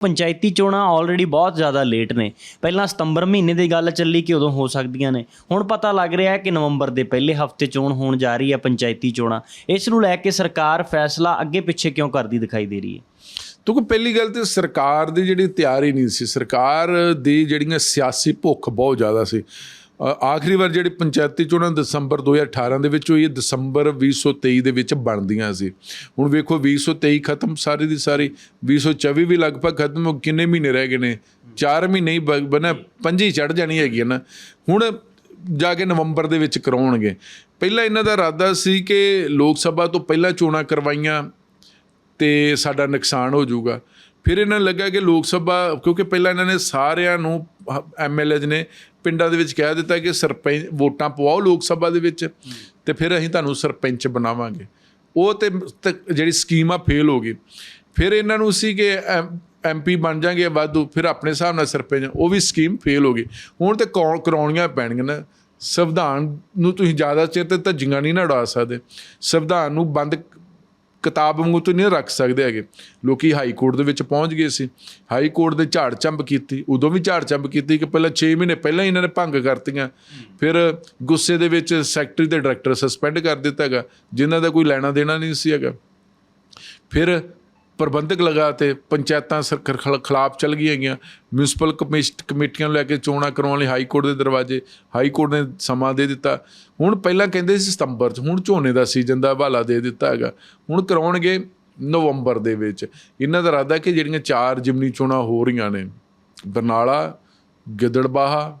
ਪੰਚਾਇਤੀ ਚੋਣਾਂ ਆਲਰੇਡੀ ਬਹੁਤ ਜ਼ਿਆਦਾ ਲੇਟ ਨੇ। ਪਹਿਲਾਂ ਸਤੰਬਰ ਮਹੀਨੇ ਦੀ ਗੱਲ ਚੱਲੀ ਕਿ ਉਦੋਂ ਹੋ ਸਕਦੀਆਂ ਨੇ। ਹੁਣ ਪਤਾ ਲੱਗ ਰਿਹਾ ਹੈ ਕਿ ਨਵੰਬਰ ਦੇ ਪਹਿਲੇ ਹਫ਼ਤੇ ਚੋਣ ਹੋਣ ਜਾ ਰਹੀ ਹੈ ਪੰਚਾਇਤੀ ਚੋਣਾਂ। ਇਸ ਨੂੰ ਲੈ ਕੇ ਸਰਕਾਰ ਫੈਸਲਾ ਅੱਗੇ ਪਿੱਛੇ ਕਿਉਂ ਕਰਦੀ ਦਿਖਾਈ ਦੇ ਰਹੀ ਹੈ? ਕਿਉਂਕਿ ਪਹਿਲੀ ਗੱਲ ਤੇ ਸਰਕਾਰ ਦੀ ਜਿਹੜੀ ਤਿਆਰੀ ਨਹੀਂ ਸੀ। ਸਰਕਾਰ ਦੀ ਜਿਹੜੀਆਂ ਸਿਆਸੀ ਭੁੱਖ ਬਹੁਤ ਜ਼ਿਆਦਾ ਸੀ। ਆਖਰੀ ਵਾਰ ਜਿਹੜੀ ਪੰਚਾਇਤੀ ਚੋਣਾਂ ਦਸੰਬਰ 2018 ਦੇ ਵਿੱਚ ਹੋਈ ਹੈ ਦਸੰਬਰ 2023 ਦੇ ਵਿੱਚ ਬਣਦੀਆਂ ਸੀ। ਹੁਣ ਵੇਖੋ 2023 ਖਤਮ, ਸਾਰੀ ਦੀ ਸਾਰੀ 2024 ਵੀ ਲਗਭਗ ਖਤਮ ਹੋ ਕਿੰਨੇ ਮਹੀਨੇ ਰਹਿ ਗਏ ਨੇ? 4 ਮਹੀਨੇ ਹੀ ਬਣਾ, ਪੰਜੀ ਚੜ ਜਾਣੀ ਹੈਗੀ ਹੈ ਨਾ। ਹੁਣ ਜਾ ਕੇ ਨਵੰਬਰ ਦੇ ਵਿੱਚ ਕਰਾਉਣਗੇ। ਪਹਿਲਾਂ ਇਹਨਾਂ ਦਾ ਇਰਾਦਾ ਸੀ ਕਿ ਲੋਕ ਸਭਾ ਤੋਂ ਪਹਿਲਾਂ ਚੋਣਾਂ ਕਰਵਾਈਆਂ ਤੇ ਸਾਡਾ ਨੁਕਸਾਨ ਹੋ ਜਾਊਗਾ। ਫਿਰ ਇਹਨਾਂ ਨੂੰ ਲੱਗਾ ਕਿ ਲੋਕ ਸਭਾ, ਕਿਉਂਕਿ ਪਹਿਲਾਂ ਇਹਨਾਂ ਨੇ ਸਾਰਿਆਂ ਨੂੰ ਐਮਐਲਏ ਨੇ ਪਿੰਡਾਂ ਦੇ ਵਿੱਚ ਕਹਿ ਦਿੱਤਾ ਕਿ ਸਰਪੰਚ ਵੋਟਾਂ ਪਵਾਓ ਲੋਕ ਸਭਾ ਦੇ ਵਿੱਚ ਤੇ ਫਿਰ ਅਸੀਂ ਤੁਹਾਨੂੰ ਸਰਪੰਚ ਬਣਾਵਾਂਗੇ। ਉਹ ਤੇ ਜਿਹੜੀ ਸਕੀਮ ਆ ਫੇਲ ਹੋ ਗਈ। ਫਿਰ ਇਹਨਾਂ ਨੂੰ ਸੀ ਕਿ ਐਮਪੀ ਬਣ ਜਾਣਗੇ ਵਾਧੂ, ਫਿਰ ਆਪਣੇ ਹਿਸਾਬ ਨਾਲ ਸਰਪੰਚ, ਉਹ ਵੀ ਸਕੀਮ ਫੇਲ ਹੋ ਗਈ। ਹੁਣ ਤੇ ਕੌਣ ਕਰਾਉਣੀਆਂ ਪੈਣਗੀਆਂ ਨਾ? ਸੰਵਿਧਾਨ ਨੂੰ ਤੁਸੀਂ ਜ਼ਿਆਦਾ ਚਿਰ ਤੇ ਧੱਜੀਆਂ ਨਹੀਂ ਨਾ ਉਡਾ ਸਕਦੇ। ਸੰਵਿਧਾਨ ਨੂੰ ਬੰਦ ਕਿਤਾਬ ਵਾਂਗੂ ਤੋਂ ਨਹੀਂ ਰੱਖ ਸਕਦੇ ਹੈਗੇ। ਲੋਕੀ ਹਾਈ ਕੋਰਟ ਦੇ ਵਿੱਚ ਪਹੁੰਚ ਗਏ ਸੀ। ਹਾਈ ਕੋਰਟ ਦੇ ਝਾੜ ਚੰਬ ਕੀਤੀ। ਉਦੋਂ ਵੀ ਝਾੜ ਚੰਬ ਕੀਤੀ ਕਿ ਪਹਿਲਾਂ 6 ਮਹੀਨੇ ਪਹਿਲਾਂ ਹੀ ਇਹਨਾਂ ਨੇ ਭੰਗ ਕਰਤੀਆਂ। ਫਿਰ ਗੁੱਸੇ ਦੇ ਵਿੱਚ ਸੈਕਟਰੀ ਤੇ ਡਾਇਰੈਕਟਰ ਸਸਪੈਂਡ ਕਰ ਦਿੱਤਾ ਹੈਗਾ, ਜਿਨ੍ਹਾਂ ਦਾ ਕੋਈ ਲੈਣਾ ਦੇਣਾ ਨਹੀਂ ਸੀ ਹੈਗਾ। ਫਿਰ ਪ੍ਰਬੰਧਕ ਲਗਾ ਤੇ ਪੰਚਾਇਤਾਂ ਸਰਕਾਰ ਖਿਲਾਫ ਚੱਲ ਗਈਆਂ ਹੈਗੀਆਂ। ਮਿਊਨਿਸਪਲ ਕਮਿਸ਼ਨ ਕਮੇਟੀਆਂ ਨੂੰ ਲੈ ਕੇ ਚੋਣਾਂ ਕਰਵਾਉਣ ਲਈ ਹਾਈ ਕੋਰਟ ਦੇ ਦਰਵਾਜ਼ੇ, ਹਾਈ ਕੋਰਟ ਨੇ ਸਮਾਂ ਦੇ ਦਿੱਤਾ। ਹੁਣ ਪਹਿਲਾਂ ਕਹਿੰਦੇ ਸੀ ਸਤੰਬਰ 'ਚ, ਹੁਣ ਝੋਨੇ ਦਾ ਸੀਜ਼ਨ ਦਾ ਹਵਾਲਾ ਦੇ ਦਿੱਤਾ ਹੈਗਾ। ਹੁਣ ਕਰਾਉਣਗੇ ਨਵੰਬਰ ਦੇ ਵਿੱਚ। ਇਹਨਾਂ ਦਾ ਇਰਾਦਾ ਕਿ ਜਿਹੜੀਆਂ ਚਾਰ ਜਿਮਨੀ ਚੋਣਾਂ ਹੋ ਰਹੀਆਂ ਨੇ, ਬਰਨਾਲਾ, ਗਿੱਦੜਬਾਹਾ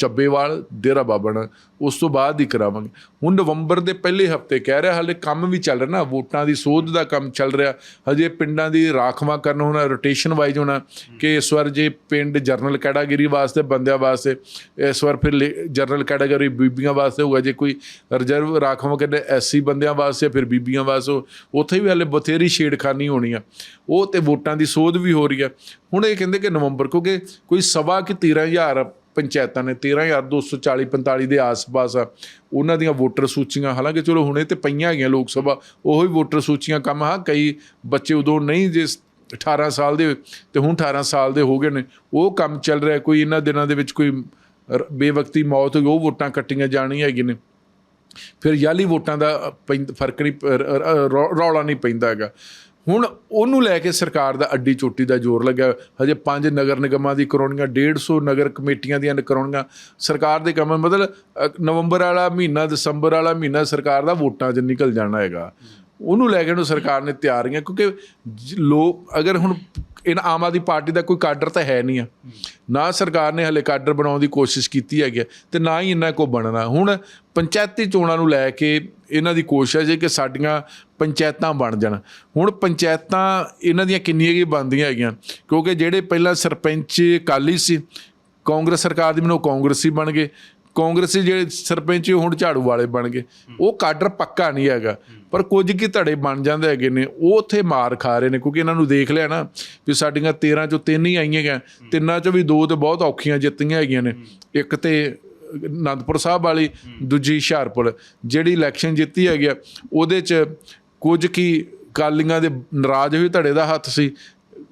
ਚੱਬੇਵਾਲ, ਡੇਰਾ ਬਾਬਾ ਉਸ ਤੋਂ ਬਾਅਦ ਹੀ ਕਰਾਵਾਂਗੇ। ਹੁਣ ਨਵੰਬਰ ਦੇ ਪਹਿਲੇ ਹਫ਼ਤੇ ਕਹਿ ਰਿਹਾ, ਹਾਲੇ ਕੰਮ ਵੀ ਚੱਲ ਰਿਹਾ ਨਾ, ਵੋਟਾਂ ਦੀ ਸੋਧ ਦਾ ਕੰਮ ਚੱਲ ਰਿਹਾ। ਹਜੇ ਪਿੰਡਾਂ ਦੀ ਰਾਖਵਾਂ ਕਰਨ ਹੋਣਾ ਰੋਟੇਸ਼ਨ ਵਾਈਜ਼ ਹੋਣਾ, ਕਿ ਇਸ ਵਾਰ ਜੇ ਪਿੰਡ ਜਰਨਲ ਕੈਟਾਗਰੀ ਵਾਸਤੇ, ਬੰਦਿਆਂ ਵਾਸਤੇ, ਇਸ ਵਾਰ ਫਿਰ ਜਰਨਲ ਕੈਟਾਗਰੀ ਬੀਬੀਆਂ ਵਾਸਤੇ ਹੋਊਗਾ। ਜੇ ਕੋਈ ਰਿਜ਼ਰਵ ਰਾਖਵਾਂ ਕਹਿੰਦੇ ਐਸਸੀ ਬੰਦਿਆਂ ਵਾਸਤੇ, ਫਿਰ ਬੀਬੀਆਂ ਵਾਸਤੇ ਉੱਥੇ ਵੀ ਹਾਲੇ ਬਥੇਰੀ ਛੇੜਖਾਨੀ ਹੋਣੀ ਆ। ਉਹ ਤੇ ਵੋਟਾਂ ਦੀ ਸੋਧ ਵੀ ਹੋ ਰਹੀ ਆ। ਹੁਣ ਇਹ ਕਹਿੰਦੇ ਕਿ ਨਵੰਬਰ, ਕਿਉਂਕਿ ਕੋਈ ਸਵਾ ਕਿ 13000 ਪੰਚਾਇਤਾਂ ਨੇ 13240 45 ਦੇ ਆਸ-ਪਾਸ ਆ ਉਹਨਾਂ ਦੀਆਂ ਵੋਟਰ ਸੂਚੀਆਂ, ਹਾਲਾਂਕਿ ਚਲੋ ਹੁਣੇ ਤੇ ਪਈਆਂ ਹੈਗੀਆਂ ਲੋਕ ਸਭਾ, ਉਹੀ ਵੋਟਰ ਸੂਚੀਆਂ ਕੰਮ ਹਾਂ ਕਈ ਬੱਚੇ ਉਦੋਂ ਨਹੀਂ ਜੇ 18 ਸਾਲ ਦੇ ਤੇ ਹੁਣ 18 ਸਾਲ ਦੇ ਹੋ ਗਏ ਨੇ, ਉਹ ਕੰਮ ਚੱਲ ਰਿਹਾ, ਕੋਈ ਇਹਨਾਂ ਦਿਨਾਂ ਦੇ ਵਿੱਚ ਕੋਈ ਬੇਵਕਤੀ ਮੌਤ ਹੋ ਗਈ ਉਹ ਵੋਟਾਂ ਕੱਟੀਆਂ ਜਾਣੀਆਂ ਹੈਗੀਆਂ ਨੇ। ਫਿਰ ਯਾਲੀ ਵੋਟਾਂ ਦਾ ਪੈਂਦ- ਫ਼ਰਕ ਨਹੀਂ ਪ- ਰੌ- ਰੌਲਾ ਨਹੀਂ ਪੈਂਦਾ ਹੈਗਾ। ਹੁਣ ਉਹਨੂੰ ਲੈ ਕੇ ਸਰਕਾਰ ਦਾ ਅੱਡੀ ਚੋਟੀ ਦਾ ਜ਼ੋਰ ਲੱਗਿਆ ਹਜੇ ਪੰਜ ਨਗਰ ਨਿਗਮਾਂ ਦੀ ਕਰਾਉਣੀਆਂ 150 ਨਗਰ ਕਮੇਟੀਆਂ ਦੀਆਂ ਕਰਾਉਣੀਆਂ। ਸਰਕਾਰ ਦੇ ਕੰਮ ਮਤਲਬ ਨਵੰਬਰ ਵਾਲਾ ਮਹੀਨਾ, ਦਸੰਬਰ ਵਾਲਾ ਮਹੀਨਾ ਸਰਕਾਰ ਦਾ ਵੋਟਾਂ 'ਚ ਨਿਕਲ ਜਾਣਾ ਹੈਗਾ। ਉਹਨੂੰ ਲੈ ਕੇ ਨੂੰ ਸਰਕਾਰ ਨੇ ਤਿਆਰੀਆਂ ਕਿਉਂਕਿ ਜ- ਲੋਕ, ਅਗਰ ਹੁਣ ਇਹਨਾਂ ਆਮ ਆਦਮੀ ਪਾਰਟੀ ਦਾ ਕੋਈ ਕਾਡਰ ਤਾਂ ਹੈ ਨਹੀਂ ਆ। ਨਾ ਸਰਕਾਰ ਨੇ ਹਲੇ ਕਾਡਰ ਬਣਾਉਣ ਦੀ ਕੋਸ਼ਿਸ਼ ਕੀਤੀ ਹੈਗੀ ਹੈ ਤੇ ਨਾ ਹੀ ਇਹਨਾਂ ਕੋ ਬਣਨਾ। ਹੁਣ ਪੰਚਾਇਤੀ ਚੋਣਾਂ ਨੂੰ ਲੈ ਕੇ ਇਹਨਾਂ ਦੀ ਕੋਸ਼ਿਸ਼ ਹੈ ਕਿ ਸਾਡੀਆਂ ਪੰਚਾਇਤਾਂ ਬਣ ਜਾਣ। ਹੁਣ ਪੰਚਾਇਤਾਂ ਇਹਨਾਂ ਦੀਆਂ ਕਿੰਨੀਆਂ ਕੀ ਬਣਦੀਆਂ ਹੈਗੀਆਂ, ਕਿਉਂਕਿ ਜਿਹੜੇ ਪਹਿਲਾਂ ਸਰਪੰਚ ਕਾਲੀ ਸੀ, ਕਾਂਗਰਸ ਸਰਕਾਰ ਦੀ, ਮੈਨੂੰ ਕਾਂਗਰਸੀ ਬਣ ਗਏ। ਕਾਂਗਰਸੀ ਜਿਹੜੇ ਸਰਪੰਚ ਹੁਣ ਝਾੜੂ ਵਾਲੇ ਬਣ ਗਏ। ਉਹ ਕਾਡਰ ਪੱਕਾ ਨਹੀਂ ਹੈਗਾ। ਪਰ ਕੁਝ ਕੀ ਧੜੇ ਬਣ ਜਾਂਦੇ ਹੈਗੇ ਨੇ। ਉਹ ਉੱਥੇ ਮਾਰ ਖਾ ਰਹੇ ਨੇ। ਕਿਉਂਕਿ ਇਹਨਾਂ ਨੂੰ ਦੇਖ ਲਿਆ ਨਾ ਵੀ ਸਾਡੀਆਂ 13 ਚੋਂ ਤਿੰਨ ਹੀ ਆਈਆਂ ਹੈਗੀਆਂ ਤਿੰਨਾਂ ਚੋਂ ਵੀ ਦੋ ਤੇ ਬਹੁਤ ਔਖੀਆਂ ਜਿੱਤੀਆਂ ਹੈਗੀਆਂ ਨੇ। ਇੱਕ ਤੇ ਅਨੰਦਪੁਰ ਸਾਹਿਬ ਵਾਲੀ, ਦੂਜੀ ਹੁਸ਼ਿਆਰਪੁਰ। ਜਿਹੜੀ ਇਲੈਕਸ਼ਨ ਜਿੱਤੀ ਹੈਗੀ ਆ, ਉਹਦੇ ਚ ਕੁਝ ਕੀ ਕਾਲੀਆਂ ਦੇ ਨਾਰਾਜ਼ ਹੋਏ ਧੜੇ ਦਾ ਹੱਥ ਸੀ।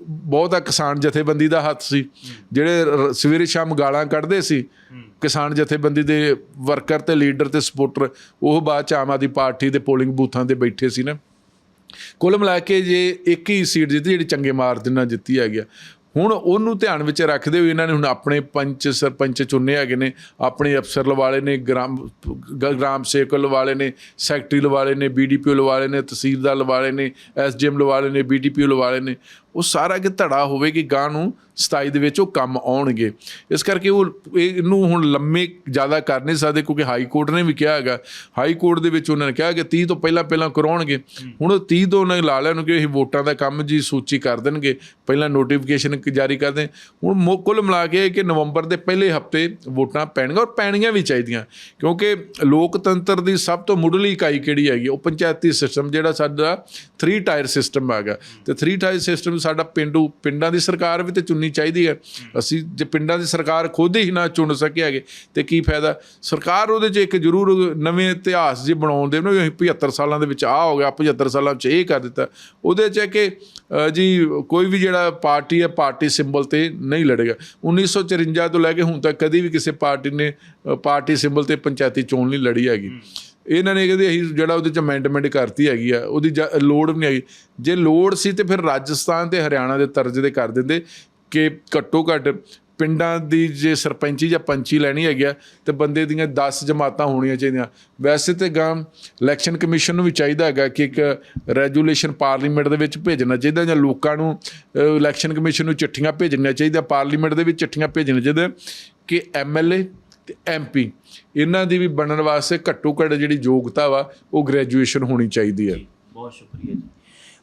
ਬਹੁਤਾ ਕਿਸਾਨ ਜਥੇਬੰਦੀ ਦਾ ਹੱਥ ਸੀ। ਜਿਹੜੇ ਸਵੇਰੇ ਸ਼ਾਮ ਗਾਲਾਂ ਕੱਢਦੇ ਸੀ। ਕਿਸਾਨ ਜਥੇਬੰਦੀ ਦੇ ਵਰਕਰ ਤੇ ਲੀਡਰ ਤੇ ਸਪੋਰਟਰ, ਉਹ ਬਾਅਦ ਚ ਆਮ ਆਦਮੀ ਪਾਰਟੀ ਦੇ ਪੋਲਿੰਗ ਬੂਥਾਂ ਤੇ ਬੈਠੇ ਸੀ ਨਾ। ਕੁੱਲ ਮਿਲਾ ਕੇ ਜੇ ਇੱਕ ਹੀ ਸੀਟ ਜਿੱਤੀ, ਜਿਹੜੀ ਚੰਗੇ ਮਾਰਜਨ ਨਾਲ ਜਿੱਤੀ ਹੈਗੀ ਆ। ਹੁਣ ਉਹਨੂੰ ਧਿਆਨ ਵਿੱਚ ਰੱਖਦੇ ਹੋਏ ਇਹਨਾਂ ਨੇ ਹੁਣ ਆਪਣੇ ਪੰਚ ਸਰਪੰਚ ਚੁਣੇ ਹੈਗੇ ਨੇ, ਆਪਣੇ ਅਫਸਰ ਲਵਾਲੇ ਨੇ, ਗ੍ਰਾਮ ਗ੍ਰਾਮ ਸੇਵਕ ਲਵਾਲੇ ਨੇ, ਸੈਕਟਰੀ ਲਵਾਲੇ ਨੇ ਬੀਡੀਪੀਓ ਲਵਾਲੇ ਨੇ, ਤਹਿਸੀਲਦਾਰ ਲਵਾਲੇ ਨੇ ਐਸਡੀਐਮ ਲਵਾਲੇ ਨੇ ਬੀਡੀਪੀਓ ਲਵਾਲੇ ਨੇ। ਉਹ ਸਾਰਾ ਕਿ ਧੜਾ ਹੋਵੇ ਕਿ ਗਾਂ ਨੂੰ 27 ਦੇ ਵਿੱਚ ਉਹ ਕੰਮ ਆਉਣਗੇ। ਇਸ ਕਰਕੇ ਉਹ ਇਹ- ਇਹਨੂੰ ਹੁਣ ਲੰਮੇ ਜ਼ਿਆਦਾ ਕਰ ਨਹੀਂ ਸਕਦੇ ਕਿਉਂਕਿ ਹਾਈ ਕੋਰਟ ਨੇ ਵੀ ਕਿਹਾ ਹੈਗਾ। ਹਾਈ ਕੋਰਟ ਦੇ ਵਿੱਚ ਉਹਨਾਂ ਨੇ ਕਿਹਾ ਕਿ 30 ਤੋਂ ਪਹਿਲਾਂ ਪਹਿਲਾਂ ਕਰਾਉਣਗੇ। ਹੁਣ ਉਹ 30 ਤੋਂ ਉਹਨਾਂ ਨੇ ਲਾ ਲਿਆ ਨੂੰ ਕਿ ਇਹ ਵੋਟਾਂ ਦਾ ਕੰਮ ਜੀ ਸੂਚੀ ਕਰ ਦੇਣਗੇ ਪਹਿਲਾਂ ਨੋਟੀਫਿਕੇਸ਼ਨ ਜਾਰੀ ਕਰ ਦੇਣ। ਹੁਣ ਕੁੱਲ ਮਿਲਾ ਕੇ ਕਿ ਨਵੰਬਰ ਦੇ ਪਹਿਲੇ ਹਫ਼ਤੇ ਵੋਟਾਂ ਪੈਣਗੀਆਂ ਔਰ ਪੈਣੀਆਂ ਵੀ ਚਾਹੀਦੀਆਂ। ਕਿਉਂਕਿ ਲੋਕਤੰਤਰ ਦੀ ਸਭ ਤੋਂ ਮੁੱਢਲੀ ਇਕਾਈ ਕਿਹੜੀ ਹੈਗੀ? ਉਹ ਪੰਚਾਇਤੀ ਸਿਸਟਮ ਜਿਹੜਾ ਸਾਡਾ 3 ਟਾਇਰ ਸਿਸਟਮ ਹੈਗਾ। ਤੇ 3 ਟਾਇਰ ਸਿਸਟਮ ਵੀ ਸਾਡਾ ਪਿੰਡੂ ਪਿੰਡਾਂ ਦੀ ਸਰਕਾਰ ਵੀ ਤੇ ਚੁਣਨੀ ਚਾਹੀਦੀ ਹੈ। ਅਸੀਂ ਜੇ ਪਿੰਡਾਂ ਦੀ ਸਰਕਾਰ ਖੁਦ ਹੀ ਨਾ ਚੁਣ ਸਕੇ ਹੈਗੇ, ਤੇ ਕੀ ਫਾਇਦਾ? ਸਰਕਾਰ ਉਹਦੇ 'ਚ ਇੱਕ ਜ਼ਰੂਰ ਨਵੇਂ ਇਤਿਹਾਸ ਜੇ ਬਣਾਉਂਦੇ ਨੇ ਵੀ ਅਸੀਂ 75 ਸਾਲਾਂ ਦੇ ਵਿੱਚ ਆ ਹੋ ਗਿਆ 75 ਸਾਲਾਂ 'ਚ ਇਹ ਕਰ ਦਿੱਤਾ। ਉਹਦੇ 'ਚ ਹੈ ਕਿ ਜੀ, ਕੋਈ ਵੀ ਜਿਹੜਾ ਪਾਰਟੀ ਹੈ, ਪਾਰਟੀ ਸਿੰਬਲ ਤੇ ਨਹੀਂ ਲੜੇਗਾ। 1954 ਤੋਂ ਲੈ ਕੇ ਹੁਣ ਤੱਕ ਕਦੀ ਵੀ ਕਿਸੇ ਪਾਰਟੀ ਨੇ ਪਾਰਟੀ ਸਿੰਬਲ ਤੇ ਪੰਚਾਇਤੀ ਚੋਣ ਨਹੀਂ ਲੜੀ ਹੈਗੀ। ਇਹਨਾਂ ਨੇ ਕਹਿੰਦੇ ਅਸੀਂ ਜਿਹੜਾ ਉਹਦੇ ਚ ਅਮੈਂਡਮੈਂਟ ਕਰਤੀ ਹੈਗੀ ਆ, ਉਹਦੀ ਜਾ- ਲੋੜ ਵੀ ਨਹੀਂ ਆਈ ਜੇ ਲੋੜ ਸੀ ਤੇ ਫਿਰ ਰਾਜਸਥਾਨ ਤੇ ਹਰਿਆਣਾ ਦੇ ਤਰਜ਼ ਦੇ ਕਰ ਦਿੰਦੇ ਕਿ ਘੱਟੋ ਘੱਟ ਪਿੰਡਾਂ ਦੀ ਜੇ ਸਰਪੰਚੀ ਜਾਂ ਪੰਚੀ ਲੈਣੀ ਹੈਗੀ ਆ, ਤੇ ਬੰਦੇ ਦੀਆਂ 10 ਜਮਾਤਾਂ ਹੋਣੀਆਂ ਚਾਹੀਦੀਆਂ। ਵੈਸੇ ਤੇ ਗਾਂ ਇਲੈਕਸ਼ਨ ਕਮਿਸ਼ਨ ਨੂੰ ਵੀ ਚਾਹੀਦਾ ਹੈਗਾ ਕਿ ਇੱਕ ਰੈਜੂਲੇਸ਼ਨ ਪਾਰਲੀਮੈਂਟ ਦੇ ਵਿੱਚ ਭੇਜਣਾ ਚਾਹੀਦਾ ਜਾਂ ਲੋਕਾਂ ਨੂੰ ਇਲੈਕਸ਼ਨ ਕਮਿਸ਼ਨ ਨੂੰ ਚਿੱਠੀਆਂ ਭੇਜਣੀਆਂ ਚਾਹੀਦੀਆਂ। ਪਾਰਲੀਮੈਂਟ ਦੇ ਵਿੱਚ ਚਿੱਠੀਆਂ ਭੇਜਣੀਆਂ ਚਾਹੀਦੀਆਂ ਕਿ ਐਮਐਲਏ ਤੇ ਐਮਪੀ ਇਹਨਾਂ ਦੀ ਵੀ ਬਣਨ ਵਾਸਤੇ ਘੱਟੋ ਘੱਟ ਜਿਹੜੀ ਯੋਗਤਾ ਵਾ, ਉਹ ਗ੍ਰੈਜੂਏਸ਼ਨ ਹੋਣੀ ਚਾਹੀਦੀ ਹੈ। ਬਹੁਤ ਸ਼ੁਕਰੀਆ ਜੀ।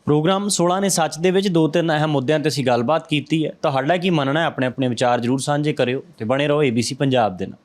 ਪ੍ਰੋਗਰਾਮ 16 ਨੇ ਸੱਚ ਦੇ ਵਿੱਚ ਦੋ ਤਿੰਨ ਅਹਿਮ ਮੁੱਦਿਆਂ ਤੇ ਅਸੀਂ ਗੱਲਬਾਤ ਕੀਤੀ ਹੈ। ਤੁਹਾਡਾ ਕੀ ਮੰਨਣਾ ਹੈ? ਆਪਣੇ ਆਪਣੇ ਵਿਚਾਰ ਜਰੂਰ ਸਾਂਝੇ ਕਰਿਓ ਤੇ ਬਣੇ ਰਹੋ ABC ਪੰਜਾਬ ਦੇ ਨਾਲ।